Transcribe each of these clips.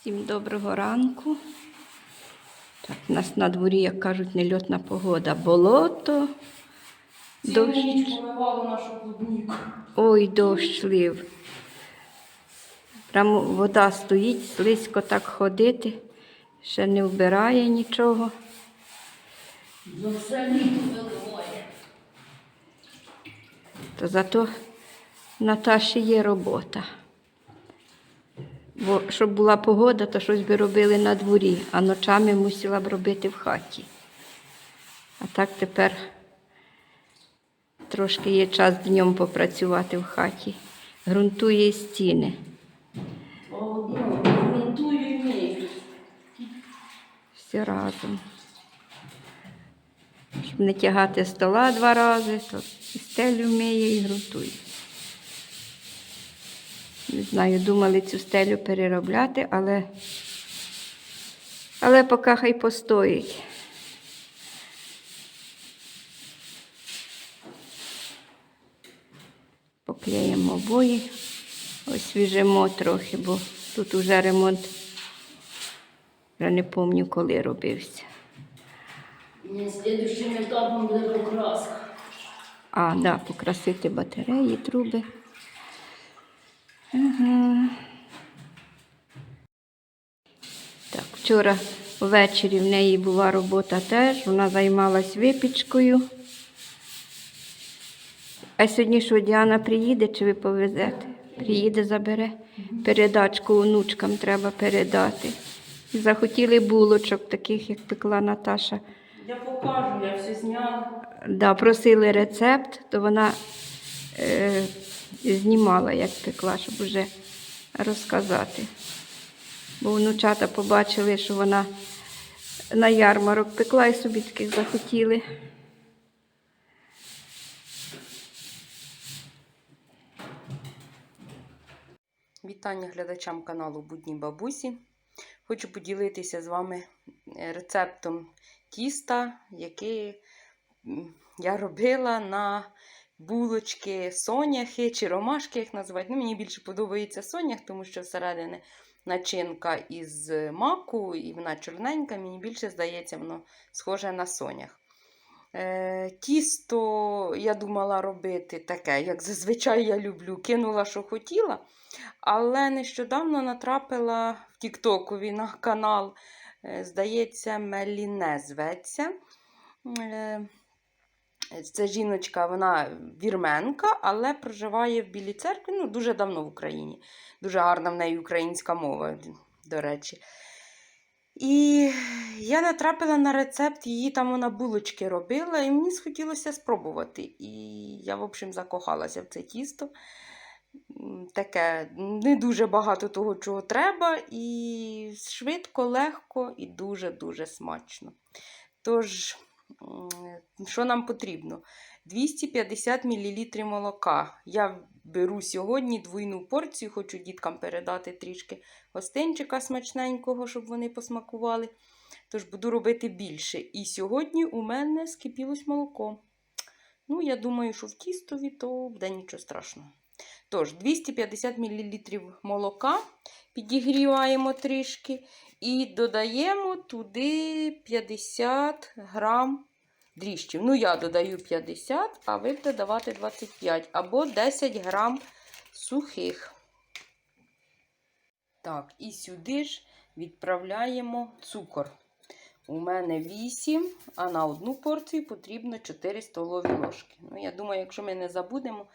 Всім доброго ранку. Так, у нас на дворі, як кажуть, нельотна погода. Болото, дощ. нашу клубніку. Ой, дощ лив. Прямо вода стоїть, слизько так ходити, ще не вбирає нічого. За все літо виливає. То зато Наташі є робота. Бо щоб була погода, то щось би робили на дворі, а ночами мусила б робити в хаті. А так тепер трошки є час днем попрацювати в хаті. Грунтує стіни. Грунтую вмію. Все разом. Щоб не тягати стола два рази, то і стелю вміє і грунтує. Не знаю, думали цю стелю переробляти, але, але поки хай постоїть. Поклеїмо обої, освіжимо трохи, бо тут уже ремонт вже не пам'ятаю, коли робився. Ні, Слідущим етапом буде покраска. А, да, покрасити батареї, труби. Так, вчора ввечері в неї була робота теж, вона займалась випічкою. А сьогодні що Діана приїде чи ви повезете? Приїде, забере. Передачку онучкам треба передати. Захотіли булочок, таких, як пекла Наташа. Я покажу, я все зняла. Да, просили рецепт, то вона е, знімала, як пекла, щоб вже розказати. Бо внучата побачили, що вона на ярмарок пекла і собі таких захотіли. Вітання глядачам каналу Будні Бабусі. Хочу поділитися з вами е, рецептом тіста, який я робила на булочки соняхи чи ромашки, як називають. Ну, мені більше подобається сонях, тому що всередині начинка із маку, і вона чорненька, мені більше здається, воно схоже на сонях. Е, тісто я думала робити таке, як зазвичай я люблю. Кинула, що хотіла. Але нещодавно натрапила в Тіктокові на канал, е, здається, Меліне зветься. Е, Це жіночка, вона вірменка, але проживає в Білій церкві ну, дуже давно в Україні. Дуже гарна в неї українська мова, до речі. І я натрапила на рецепт, її там вона булочки робила, і мені схотілося спробувати. І я, в общем, закохалася в це тісто. Таке не дуже багато того, чого треба, і швидко, легко і дуже-дуже смачно. Тож, що нам потрібно? 250 мл молока. Я беру сьогодні двойну порцію, хочу діткам передати трішки гостинчика смачненького, щоб вони посмакували. Тож буду робити більше. І сьогодні у мене скипілось молоко. Ну, я думаю, що в тістові то буде нічого страшного. Тож, 250 мл молока підігріваємо трішки і додаємо туди 50 грам дріжджів. Ну, я додаю 50, а ви будете давати 25 або 10 грам сухих. Так, і сюди ж відправляємо цукор. У мене 8, а на одну порцію потрібно 4 столові ложки. Ну, я думаю, якщо ми не забудемо,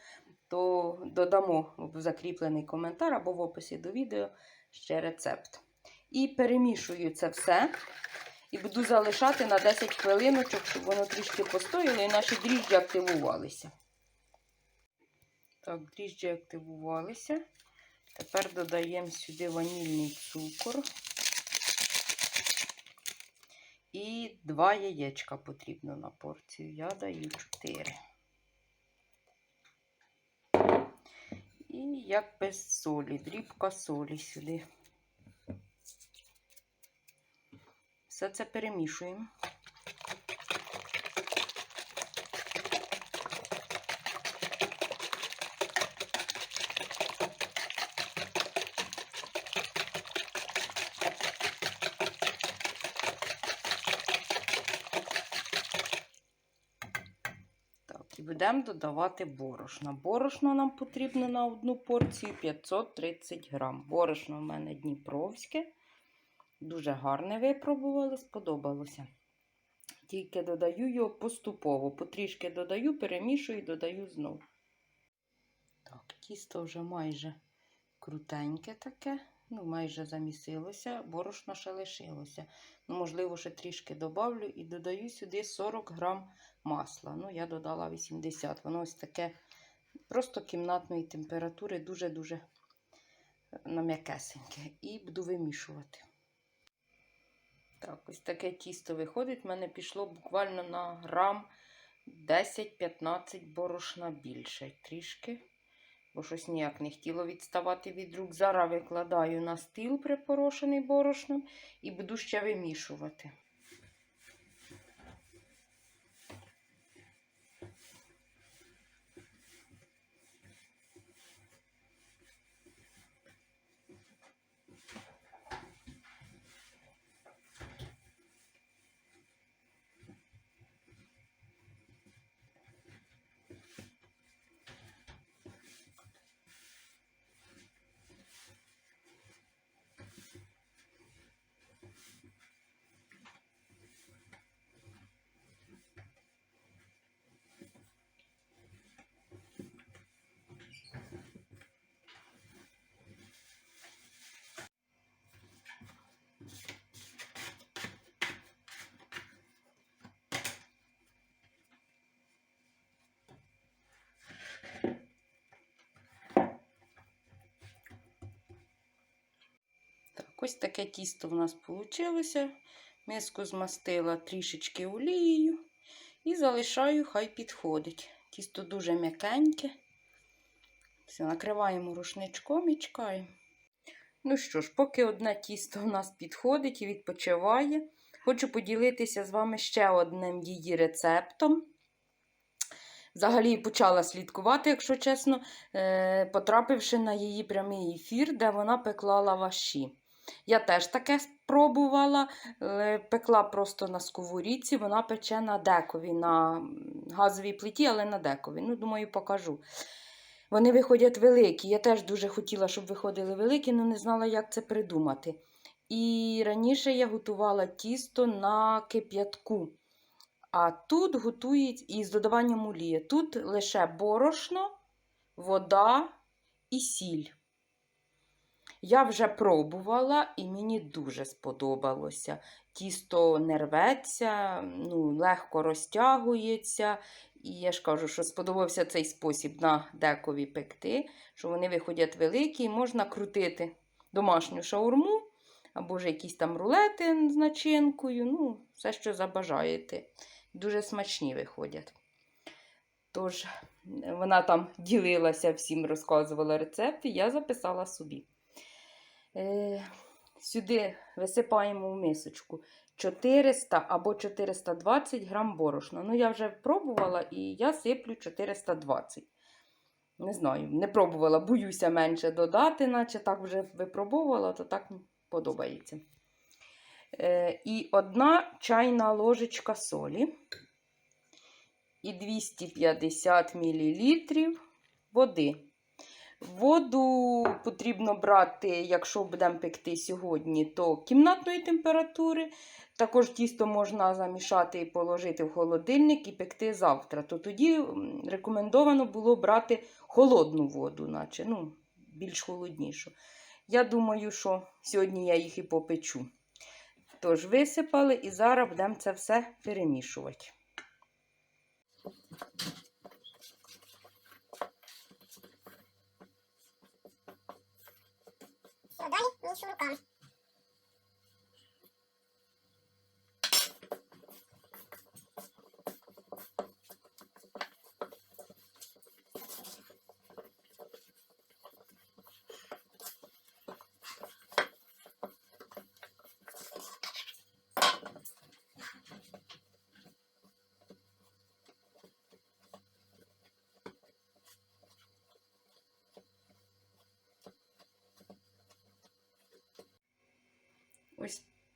то додамо в закріплений коментар або в описі до відео ще рецепт. І перемішую це все. І буду залишати на 10 хвилиночок, щоб воно трішки постояло і наші дріжджі активувалися. Так, дріжджі активувалися. Тепер додаємо сюди ванільний цукор. І два яєчка потрібно на порцію. Я даю 4. І як без солі, дрібка солі сюди. Все це перемішуємо. Будемо додавати борошно. Борошно нам потрібно на одну порцію 530 грам. Борошно в мене Дніпровське. Дуже гарне випробували, сподобалося. Тільки додаю його поступово. Потрішки додаю, перемішую і додаю знову. Так, тісто вже майже крутеньке таке. Ну, майже замісилося, борошно ще лишилося. Ну, можливо, ще трішки добавлю і додаю сюди 40 грам масла. Ну, я додала 80. Воно ось таке просто кімнатної температури, дуже-дуже на м'якесеньке. І буду вимішувати. Так, ось таке тісто виходить. У мене пішло буквально на грам 10-15 борошна більше. Трішки. Бо щось ніяк не хотіло відставати від рук. Зараз викладаю на стіл припорошений борошном і буду ще вимішувати. Ось таке тісто в нас вийшло. Миску змастила трішечки олією і залишаю, хай підходить. Тісто дуже м'якеньке. Все, накриваємо рушничком і чекаємо. Ну що ж, поки одне тісто у нас підходить і відпочиває, хочу поділитися з вами ще одним її рецептом. Взагалі почала слідкувати, якщо чесно, е, потрапивши на її прямий ефір, де вона пекла лаваші. Я теж таке спробувала, пекла просто на сковорідці, вона пече на декові, на газовій плиті, але на декові. Ну, думаю, покажу. Вони виходять великі. Я теж дуже хотіла, щоб виходили великі, але не знала, як це придумати. І раніше я готувала тісто на кип'ятку. А тут готують із додаванням олії. Тут лише борошно, вода і сіль. Я вже пробувала і мені дуже сподобалося. Тісто не рветься, ну, легко розтягується. І я ж кажу, що сподобався цей спосіб на декові пекти, що вони виходять великі і можна крутити домашню шаурму або ж якісь там рулети з начинкою. Ну, все, що забажаєте. Дуже смачні виходять. Тож, вона там ділилася всім, розказувала рецепти, я записала собі. Е, сюди висипаємо в мисочку 400 або 420 грам борошна. Ну, я вже пробувала і я сиплю 420. Не знаю, не пробувала, боюся менше додати, наче так вже випробувала, то так подобається. Е, і одна чайна ложечка солі. І 250 мл води. Воду потрібно брати, якщо будемо пекти сьогодні, то кімнатної температури. Також тісто можна замішати і положити в холодильник і пекти завтра. То тоді рекомендовано було брати холодну воду, наче, ну, більш холоднішу. Я думаю, що сьогодні я їх і попечу. Тож, висипали і зараз будемо це все перемішувати. Все, далі мішу руками. Ось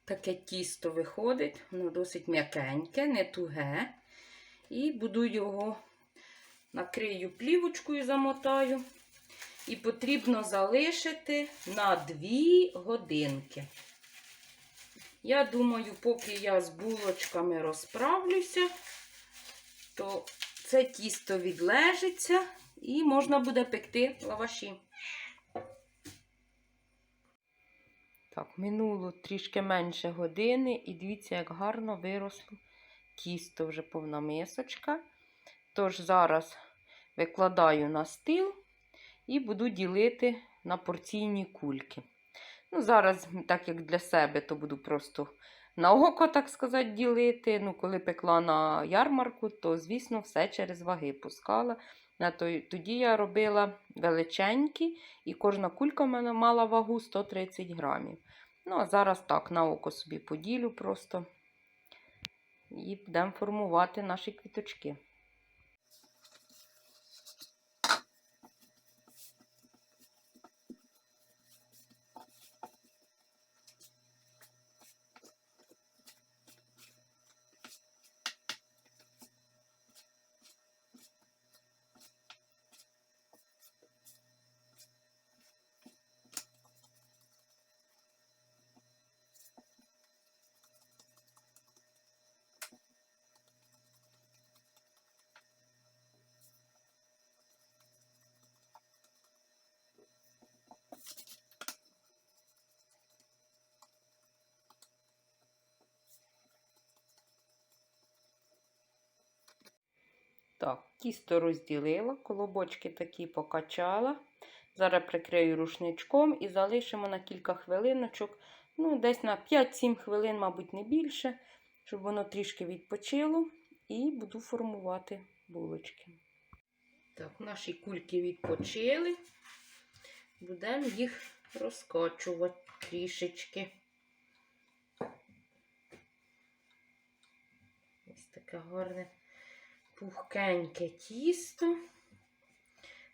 таке тісто виходить, воно досить м'якеньке, не туге. І буду його накрию плівочкою, замотаю. І потрібно залишити на 2 годинки. Я думаю, поки я з булочками розправлюся, то це тісто відлежиться і можна буде пекти лаваші. Так, минуло трішки менше години, і дивіться, як гарно виросло тісто вже повна мисочка. Тож зараз викладаю на стіл і буду ділити на порційні кульки. Ну, зараз, так як для себе, то буду просто на око, так сказати, ділити. Ну, коли пекла на ярмарку, то, звісно, все через ваги пускала. Тоді я робила величенькі, і кожна кулька в мене мала вагу 130 грамів. Ну, а зараз так, на око собі поділю просто. І будемо формувати наші квіточки. Так, тісто розділила, колобочки такі покачала. Зараз прикрию рушничком і залишимо на кілька хвилиночок, ну, десь на 5-7 хвилин, мабуть, не більше, щоб воно трішки відпочило. І буду формувати булочки. Так, наші кульки відпочили. Будемо їх розкачувати трішечки. Ось таке гарне пухкеньке тісто.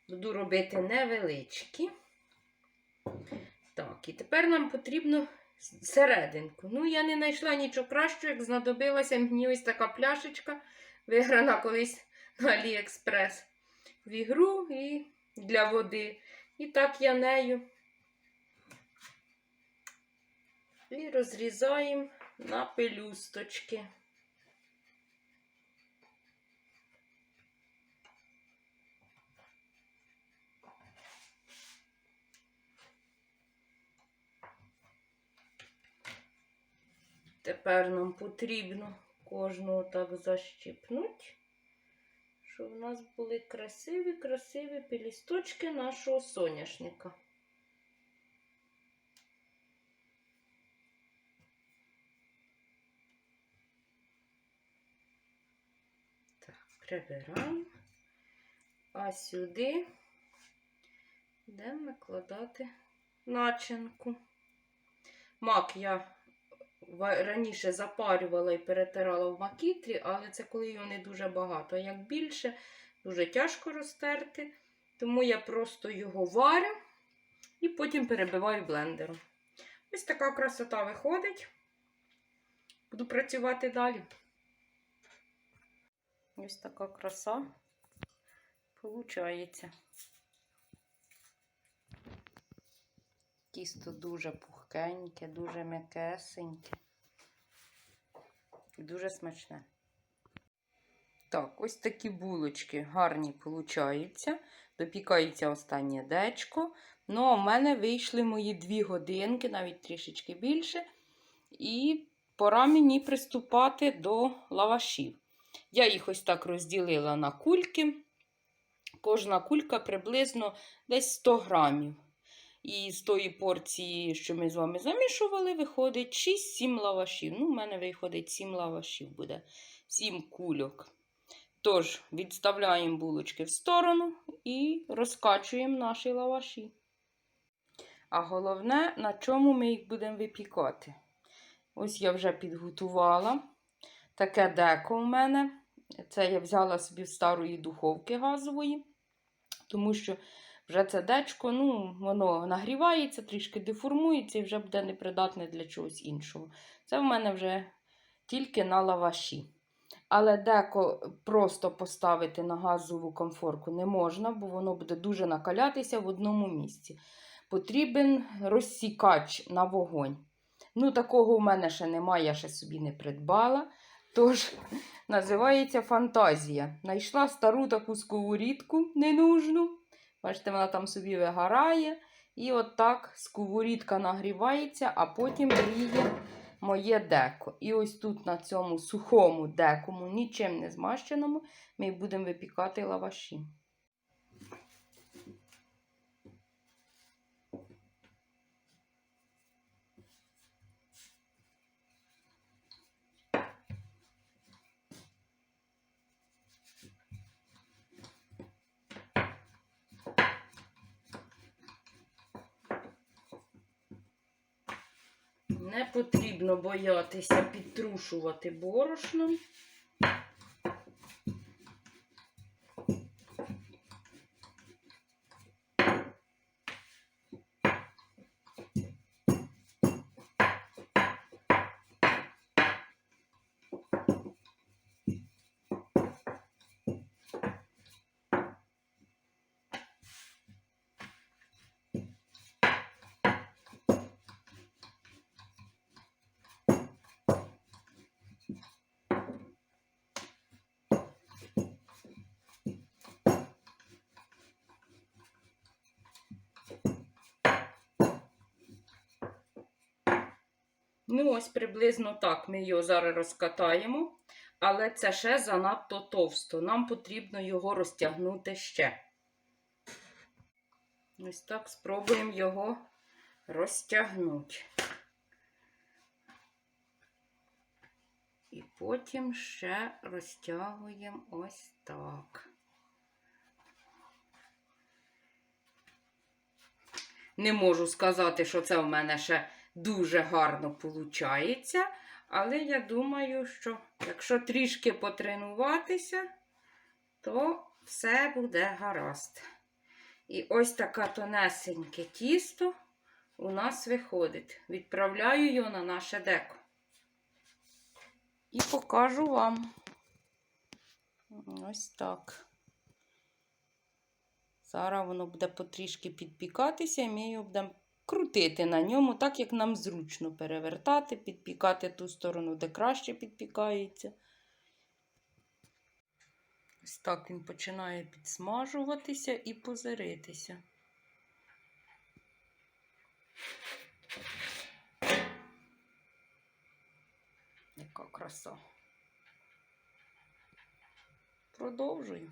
Буду робити невеличкі. Так, і тепер нам потрібно серединку. Ну, я не знайшла нічого кращого, як знадобилася мені ось така пляшечка, виграна колись на Аліекспрес в ігру і для води. І так я нею і розрізаємо на пелюсточки. Тепер нам потрібно кожного так защипнути, щоб у нас були красиві-красиві пелісточки нашого соняшника. Так, прибираємо. А сюди будемо накладати начинку. Мак я раніше запарювала і перетирала в макітрі, але це коли його не дуже багато. Як більше, дуже тяжко розтерти. Тому я просто його варю і потім перебиваю блендером. Ось така красота виходить. Буду працювати далі. Ось така краса получається. Тісто дуже пухкеньке, дуже м'якесеньке. І дуже смачне. Так, ось такі булочки гарні получаються. Допікається останнє дечко. Ну, а в мене вийшли мої дві годинки, навіть трішечки більше. І пора мені приступати до лавашів. Я їх ось так розділила на кульки. Кожна кулька приблизно десь 100 грамів. І з тої порції, що ми з вами замішували, виходить 6-7 лавашів. Ну, в мене виходить 7 лавашів буде, 7 кульок. Тож, відставляємо булочки в сторону і розкачуємо наші лаваші. А головне, на чому ми їх будемо випікати. Ось я вже підготувала таке деко в мене. Це я взяла собі з старої духовки газової, тому що вже це дечко, ну, воно нагрівається, трішки деформується і вже буде непридатне для чогось іншого. Це в мене вже тільки на лаваші. Але деко просто поставити на газову комфорку не можна, бо воно буде дуже накалятися в одному місці. Потрібен розсікач на вогонь. Ну, такого у мене ще немає, я ще собі не придбала. Тож, називається фантазія. Найшла стару таку сковорідку ненужну. Бачите, вона там собі вигорає. І от так сковорідка нагрівається, а потім гріє моє деко. І ось тут на цьому сухому декому, нічим не змащеному, ми будемо випікати лаваші. Не потрібно боятися підтрушувати борошном. Ну, ось приблизно так ми його зараз розкатаємо, але це ще занадто товсто. Нам потрібно його розтягнути ще. Ось так спробуємо його розтягнути. І потім ще розтягуємо ось так. Не можу сказати, що це в мене ще дуже гарно виходить. Але я думаю, що якщо трішки потренуватися, то все буде гаразд. І ось таке тонесеньке тісто у нас виходить. Відправляю його на наше деко. І покажу вам. Ось так. Зараз воно буде потрішки підпікатися, і ми його будемо крутити на ньому, так як нам зручно перевертати, підпікати ту сторону, де краще підпікається. Ось так він починає підсмажуватися і позиритися. Яка краса. Продовжую.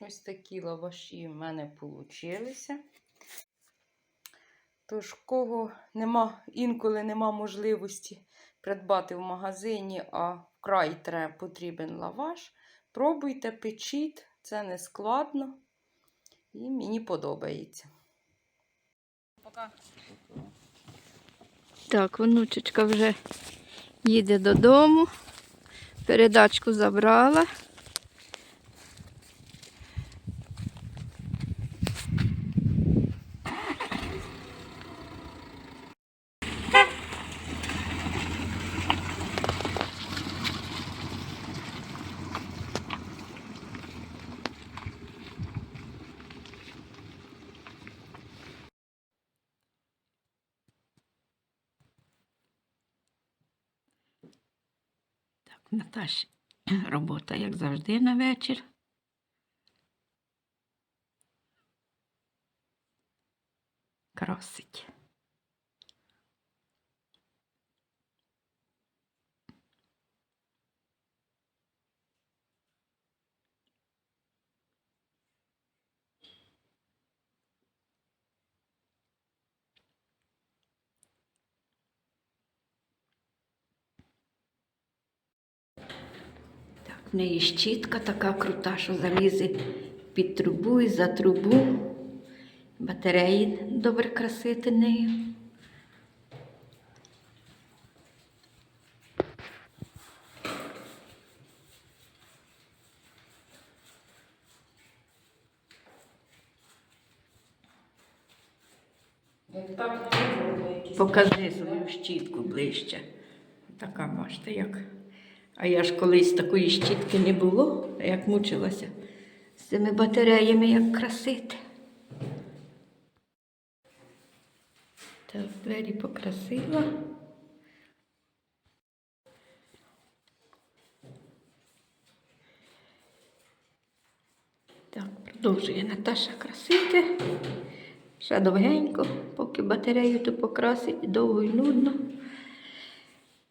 Ось такі лаваші в мене получилися. Тож, кого нема, інколи нема можливості придбати в магазині, а вкрай треба потрібен лаваш, пробуйте, печіть, це не складно і мені подобається. Пока. Так, внучечка вже їде додому. Передачку забрала. Так, Наташі робота, як завжди, на вечір. Красить. В неї щітка така крута, що залізе під трубу і за трубу. Батареї добре красити нею. Покажи свою щітку ближче. Така, бачите, як. А я ж колись такої щітки не було, як мучилася з цими батареями, як красити. Так, двері покрасила. Так, продовжує Наташа красити. Ще довгенько, поки батарею ту покрасить, довго й нудно.